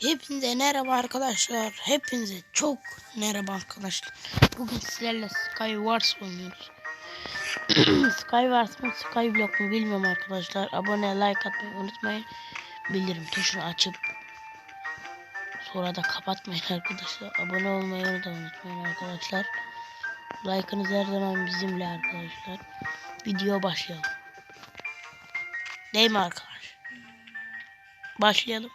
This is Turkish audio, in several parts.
Hepinize merhaba arkadaşlar. Hepinize çok merhaba arkadaşlar. Bugün sizlerle Skywars oynuyoruz. Skywars mı Skyblock mu bilmiyorum arkadaşlar. Abone like atmayı unutmayın. Bildirim tuşunu açıp sonra da kapatmayın arkadaşlar. Abone olmayı da unutmayın arkadaşlar. Like'ınız her zaman bizimle arkadaşlar. Video başlayalım. Değil mi arkadaş? Başlayalım.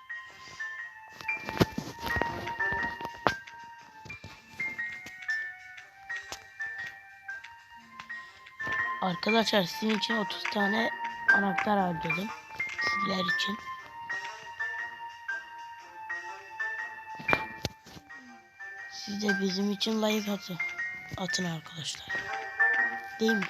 Arkadaşlar sizin için 30 tane anahtar harcadım. Sizler için. Siz de bizim için like atın. Atın arkadaşlar. Değil mi?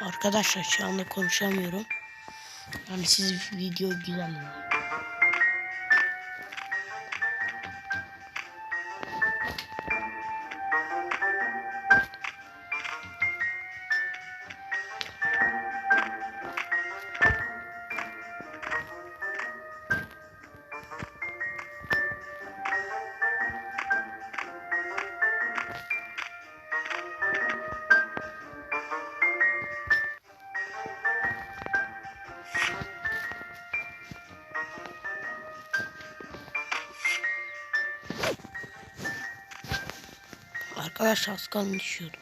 Arkadaşlar şu anda konuşamıyorum. Yani siz video güzel Arkadaşlar az kalın düşüyordu.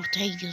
voltei de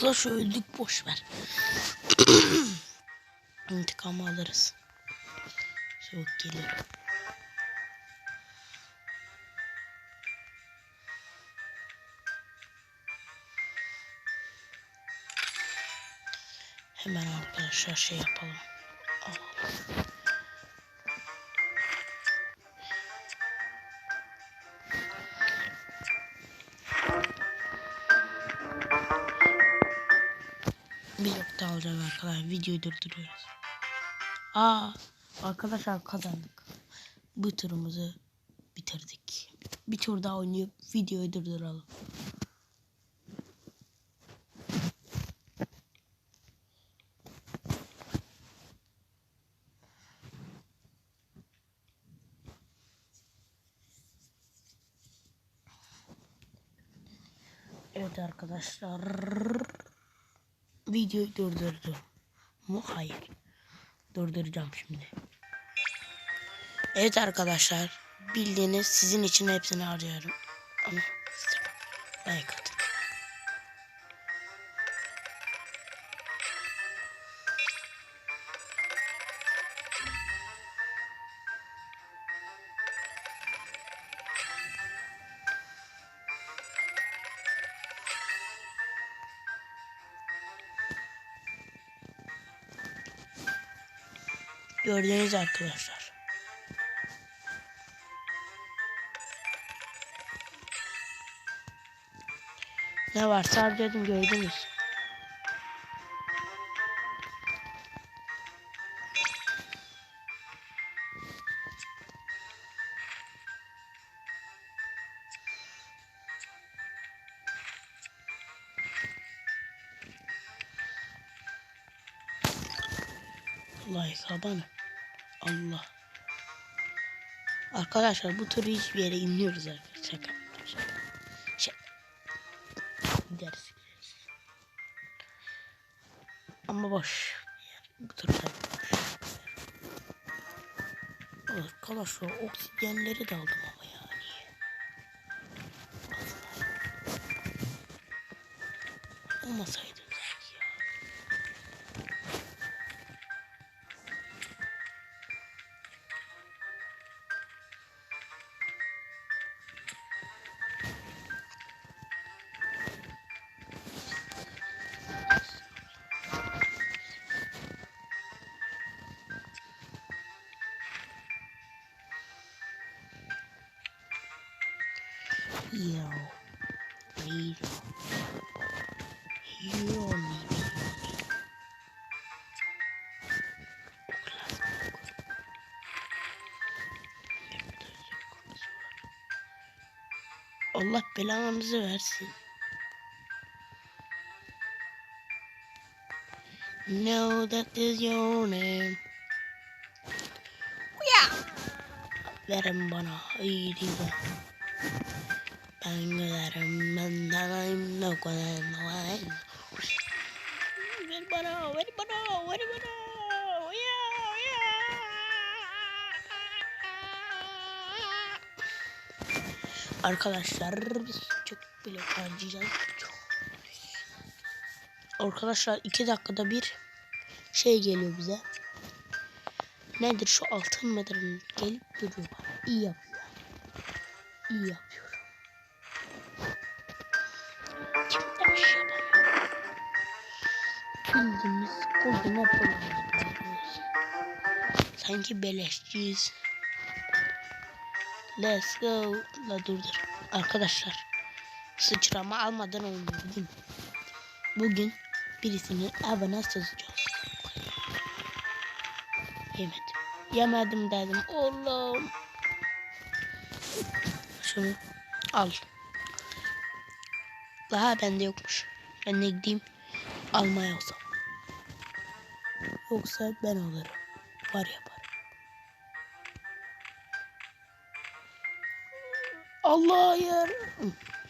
Clash öldük boş ver. İntikamı alırız. Soğuk gelir. Hemen arkadaşlar şey yapalım. Alalım. Alacağız arkadaşlar. Videoyu durduruyoruz. Aa arkadaşlar kazandık. Bu turumuzu bitirdik. Bir tur daha oynayıp videoyu durduralım. Evet arkadaşlar. Videoyu durdurdum. Mu? Hayır. Durduracağım şimdi. Evet arkadaşlar. Bildiğiniz sizin için hepsini harcıyorum. Ama. Like atın. Gördüğünüz arkadaşlar. Ne varsa harcadım gördünüz. Like abone. Allah. Arkadaşlar bu turu hiçbir yere inmiyoruz arkadaşlar. Şaka. Şaka. Şaka. Gideriz. Ama boş. Bu boş. Arkadaşlar oksijenleri de aldım ama ya. Niye? Olmasaydı Yo. Hero. Hero maybe. Allah belanızı versin. No, that is your name. Yeah. Verin bana haydi be. Ben gülerim benden ayım yok olan Ver. Arkadaşlar biz çok bile harcayacağız. Arkadaşlar iki dakikada bir şey geliyor bize. Nedir şu altın mıdır gelip duruyor. İyi yapıyor. İyi yapıyor. Bildiğimiz koduna kullanıyoruz. Sanki beleşçiyiz. Let's go. La dur dur. Arkadaşlar. Sıçrama almadan olmuyor mi? Bugün birisinin evine sızacağız. Yemedim. Yemedim dedim. Oğlum. Şunu al. Daha bende yokmuş. Ben de gideyim almaya o zaman. Yoksa ben alırım. Var yaparım. Allah ya.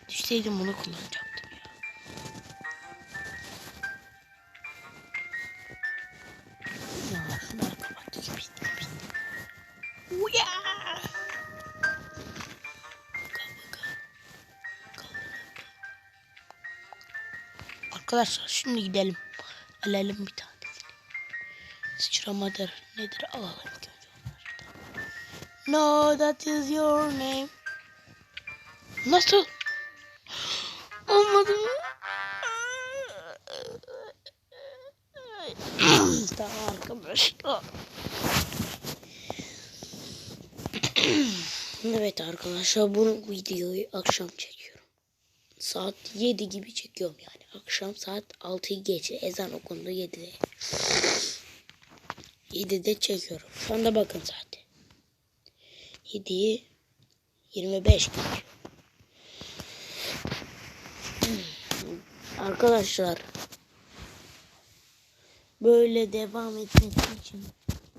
Düşseydim bunu kullanacaktım ya. Ya. Uya. Arkadaşlar şimdi gidelim. Alalım bir tanesini. Sıçramadır nedir alalım. No that is your name. Nasıl? Olmadı mı? tamam arkadaşlar. evet arkadaşlar bu videoyu akşam çekiyorum. Saat 7 gibi çekiyorum yani. Akşam saat 6'yı geçe ezan okundu 7'de. 7'de çekiyorum. Şu anda bakın saate. 7'yi 25 geçiyor. Arkadaşlar böyle devam etmesi için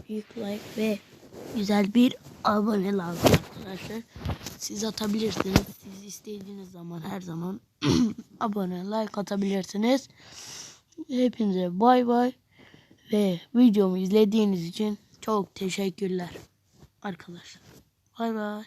büyük like ve güzel bir abone lazım arkadaşlar. Siz atabilirsiniz. Siz istediğiniz zaman her zaman abone like atabilirsiniz. Hepinize bay bay ve videomu izlediğiniz için çok teşekkürler arkadaşlar. Bay bay.